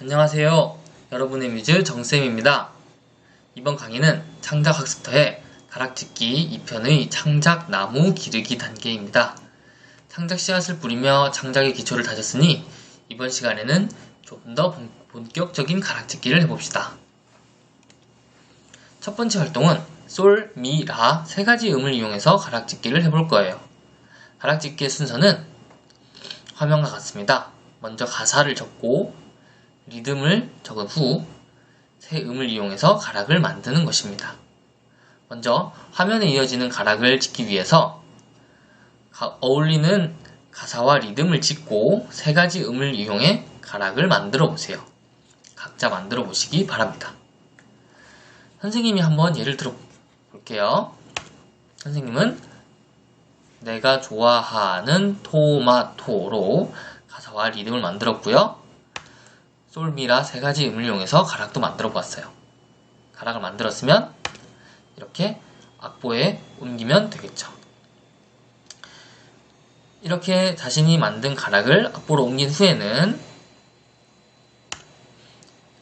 안녕하세요. 여러분의 뮤즈 정쌤입니다. 이번 강의는 창작학습터의 가락짓기 2편의 창작 나무 기르기 단계입니다. 창작 씨앗을 뿌리며 창작의 기초를 다졌으니 이번 시간에는 좀더 본격적인 가락짓기를 해봅시다. 첫 번째 활동은 솔, 미, 라 세 가지 음을 이용해서 가락짓기를 해볼 거예요. 가락짓기의 순서는 화면과 같습니다. 먼저 가사를 적고 리듬을 적은 후새 음을 이용해서 가락을 만드는 것입니다. 먼저 화면에 이어지는 가락을 짓기 위해서 가- 어울리는 가사와 리듬을 짓고 세 가지 음을 이용해 가락을 만들어 보세요. 각자 만들어 보시기 바랍니다. 선생님이 한번 예를 들어 볼게요. 선생님은 내가 좋아하는 토마토로 가사와 리듬을 만들었고요. 솔미라 세 가지 음을 이용해서 가락도 만들어 보았어요. 가락을 만들었으면 이렇게 악보에 옮기면 되겠죠. 이렇게 자신이 만든 가락을 악보로 옮긴 후에는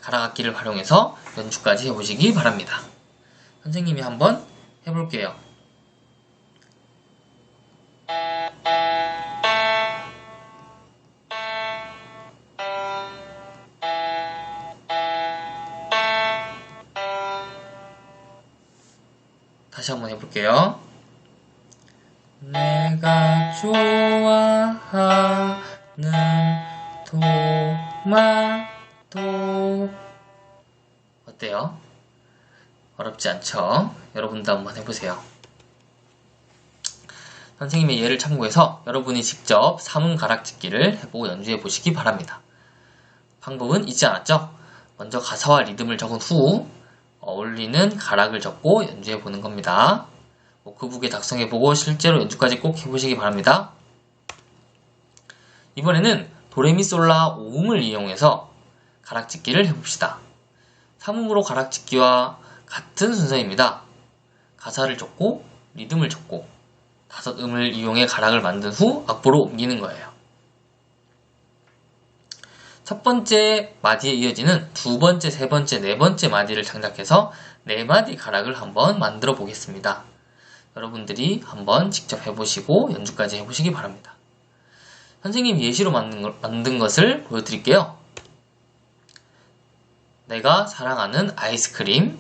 가락 악기를 활용해서 연주까지 해보시기 바랍니다. 선생님이 한번 해볼게요. 다시 한번 해볼게요. 내가 좋아 어때요? 어렵지 않죠? 여러분도 한번 해보세요. 선생님의 예를 참고해서 여러분이 직접 사문 가락짓기를 해보고 연주해 보시기 바랍니다. 방법은 잊지 않았죠? 먼저 가사와 리듬을 적은 후 어울리는 가락을 적고 연주해 보는 겁니다. 워크북에 작성해 보고 실제로 연주까지 꼭 해보시기 바랍니다. 이번에는 도레미솔라 오음을 이용해서 가락짓기를 해봅시다. 삼음으로 가락짓기와 같은 순서입니다. 가사를 적고 리듬을 적고 다섯 음을 이용해 가락을 만든 후 악보로 옮기는 거예요. 첫 번째 마디에 이어지는 두 번째, 세 번째, 네 번째 마디를 장착해서 네 마디 가락을 한번 만들어 보겠습니다. 여러분들이 한번 직접 해보시고 연주까지 해보시기 바랍니다. 선생님 예시로 만든, 걸- 만든 것을 보여드릴게요. 내가 사랑하는 아이스크림,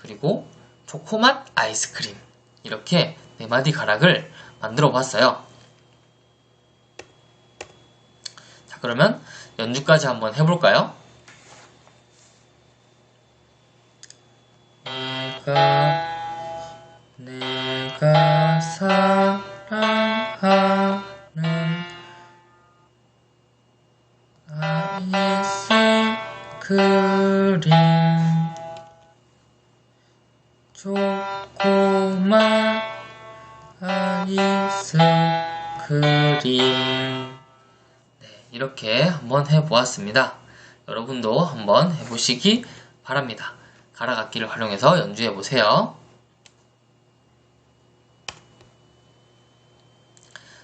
그리고 초코맛 아이스크림. 이렇게 네 마디 가락을 만들어 봤어요. 자, 그러면 연주까지 한번 해볼까요? 내가 내가 사 한번 해보았습니다. 여러분도 한번 해보시기 바랍니다. 가락 악기를 활용해서 연주해보세요.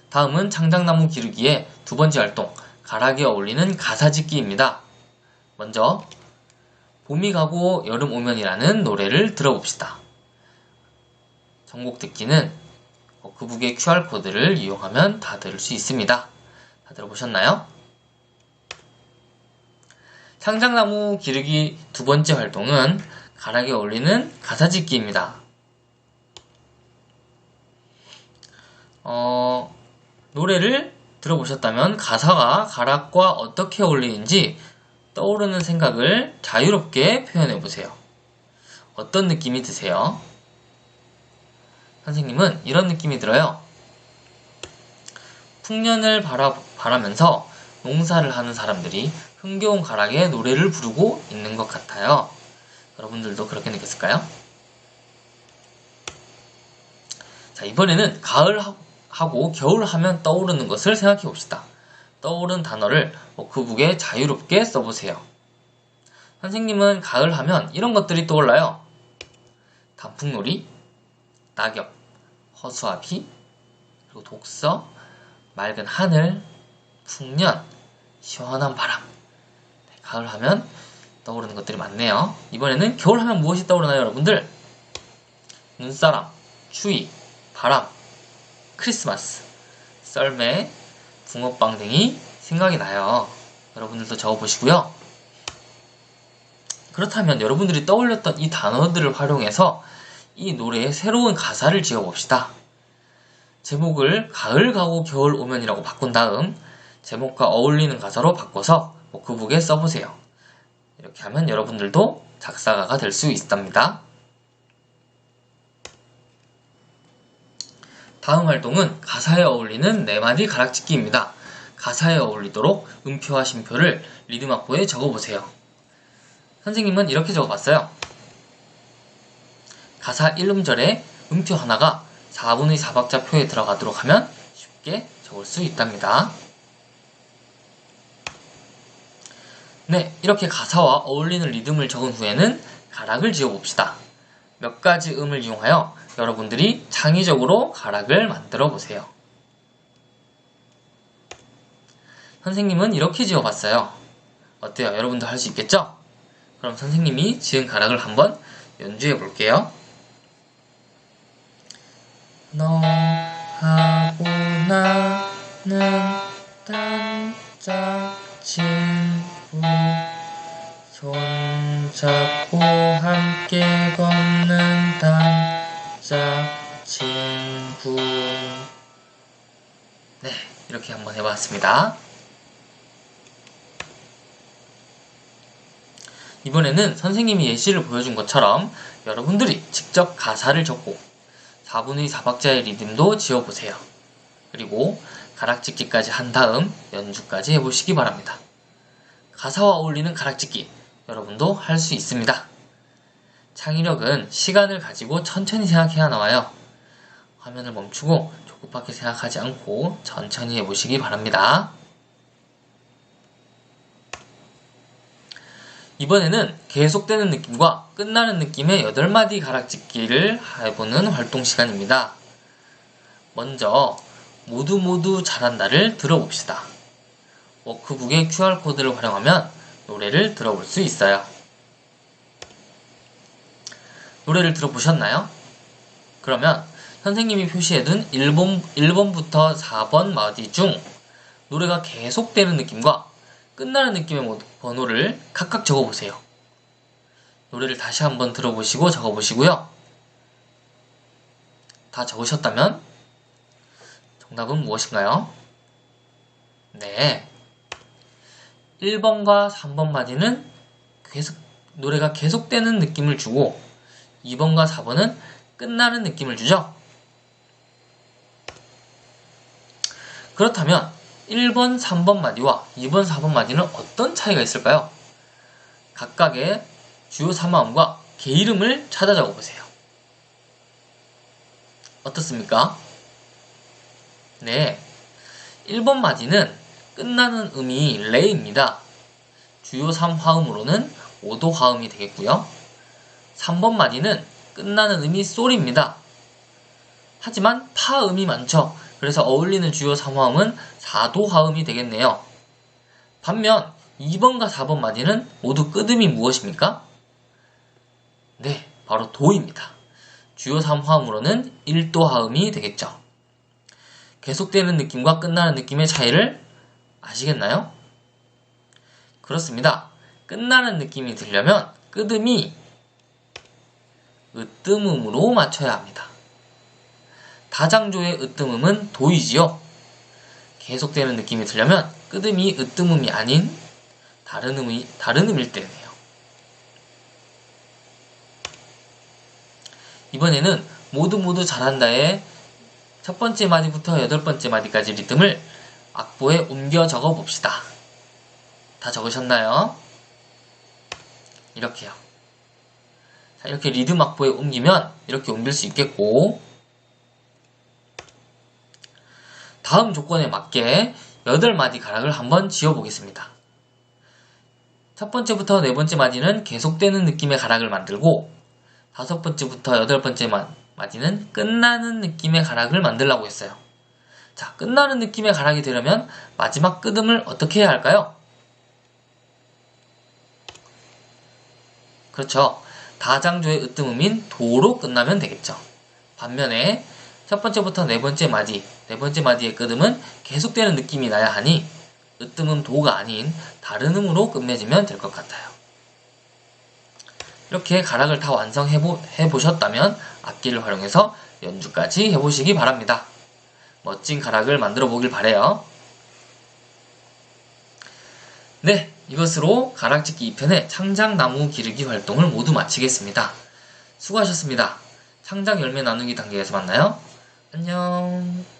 다음은 창작나무 기르기의 두 번째 활동, 가락에 어울리는 가사 짓기입니다. 먼저, 봄이 가고 여름 오면이라는 노래를 들어봅시다. 전곡 듣기는 워크북의 QR코드를 이용하면 다 들을 수 있습니다. 다 들어보셨나요? 창작나무 기르기 두 번째 활동은 가락에 어울리는 가사짓기입니다. 어, 노래를 들어보셨다면 가사가 가락과 어떻게 어울리는지 떠오르는 생각을 자유롭게 표현해 보세요. 어떤 느낌이 드세요? 선생님은 이런 느낌이 들어요. 풍년을 바라, 바라면서 농사를 하는 사람들이 흥겨운 가락에 노래를 부르고 있는 것 같아요. 여러분들도 그렇게 느꼈을까요? 자, 이번에는 가을 하- 하고 겨울 하면 떠오르는 것을 생각해 봅시다. 떠오른 단어를 워크북에 자유롭게 써보세요. 선생님은 가을 하면 이런 것들이 떠올라요. 단풍놀이, 낙엽, 허수아비, 그리고 독서, 맑은 하늘, 풍년, 시원한 바람. 네, 가을 하면 떠오르는 것들이 많네요. 이번에는 겨울 하면 무엇이 떠오르나요, 여러분들? 눈사람, 추위, 바람, 크리스마스, 썰매, 붕어빵 등이 생각이 나요. 여러분들도 적어보시고요. 그렇다면 여러분들이 떠올렸던 이 단어들을 활용해서 이 노래의 새로운 가사를 지어봅시다. 제목을 가을 가고 겨울 오면이라고 바꾼 다음 제목과 어울리는 가사로 바꿔서 워크북에 써보세요. 이렇게 하면 여러분들도 작사가가 될 수 있답니다. 다음 활동은 가사에 어울리는 4마디 가락짓기입니다. 가사에 어울리도록 음표와 심표를 리듬 악보에 적어보세요. 선생님은 이렇게 적어봤어요. 가사 1음절에 음표 하나가 4분의 4박자 표에 들어가도록 하면 쉽게 적을 수 있답니다. 네, 이렇게 가사와 어울리는 리듬을 적은 후에는 가락을 지어봅시다. 몇 가지 음을 이용하여 여러분들이 창의적으로 가락을 만들어 보세요. 선생님은 이렇게 지어봤어요. 어때요? 여러분도 할 수 있겠죠? 그럼 선생님이 지은 가락을 한번 연주해 볼게요. 너하고 나는 단짝 잡고 함께 걷는 단짝 친구 네 이렇게 한번 해봤습니다 이번에는 선생님이 예시를 보여준 것처럼 여러분들이 직접 가사를 적고 4분의 4박자의 리듬도 지어보세요. 그리고 가락짓기까지 한 다음 연주까지 해보시기 바랍니다. 가사와 어울리는 가락짓기 여러분도 할 수 있습니다. 창의력은 시간을 가지고 천천히 생각해야 나와요. 화면을 멈추고 조급하게 생각하지 않고 천천히 해보시기 바랍니다. 이번에는 계속되는 느낌과 끝나는 느낌의 8마디 가락짓기를 해보는 활동 시간입니다. 먼저 모두 모두 잘한다를 들어봅시다. 워크북의 QR코드를 활용하면 노래를 들어볼 수 있어요. 노래를 들어보셨나요? 그러면 선생님이 표시해둔 1번, 1번부터 4번 마디 중 노래가 계속되는 느낌과 끝나는 느낌의 번호를 각각 적어보세요. 노래를 다시 한번 들어보시고 적어보시고요. 다 적으셨다면 정답은 무엇인가요? 네. 1번과 3번 마디는 계속, 노래가 계속되는 느낌을 주고 2번과 4번은 끝나는 느낌을 주죠. 그렇다면 1번, 3번 마디와 2번, 4번 마디는 어떤 차이가 있을까요? 각각의 주요 사마음과 개 이름을 찾아 적어 보세요. 어떻습니까? 네. 1번 마디는 끝나는 음이 레입니다. 주요 3화음으로는 5도 화음이 되겠고요. 3번 마디는 끝나는 음이 솔입니다. 하지만 파음이 많죠. 그래서 어울리는 주요 3화음은 4도 화음이 되겠네요. 반면 2번과 4번 마디는 모두 끄듬이 무엇입니까? 네, 바로 도입니다. 주요 3화음으로는 1도 화음이 되겠죠. 계속되는 느낌과 끝나는 느낌의 차이를 아시겠나요? 그렇습니다. 끝나는 느낌이 들려면 끄듬이 으뜸음으로 맞춰야 합니다. 다장조의 으뜸음은 도이지요. 계속되는 느낌이 들려면 끄듬이 으뜸음이 아닌 다른 음이 다른 음일 때네요. 이번에는 모두 모두 잘한다의 첫 번째 마디부터 여덟 번째 마디까지 리듬을 악보에 옮겨 적어 봅시다. 다 적으셨나요? 이렇게요. 자, 이렇게 리듬 악보에 옮기면 이렇게 옮길 수 있겠고 다음 조건에 맞게 8마디 가락을 한번 지어보겠습니다. 첫 번째부터 네 번째 마디는 계속되는 느낌의 가락을 만들고 다섯 번째부터 여덟 번째 마- 마디는 끝나는 느낌의 가락을 만들라고 했어요. 자, 끝나는 느낌의 가락이 되려면 마지막 끄듬을 어떻게 해야 할까요? 그렇죠. 다장조의 으뜸음인 도로 끝나면 되겠죠. 반면에 첫 번째부터 네 번째 마디, 네 번째 마디의 끄듬은 계속되는 느낌이 나야 하니 으뜸음 도가 아닌 다른 음으로 끝맺으면 될 것 같아요. 이렇게 가락을 다 완성해 보셨다면 악기를 활용해서 연주까지 해보시기 바랍니다. 멋진 가락을 만들어 보길 바래요. 네, 이것으로 가락짓기 2편의 창작나무 기르기 활동을 모두 마치겠습니다. 수고하셨습니다. 창작 열매 나누기 단계에서 만나요. 안녕.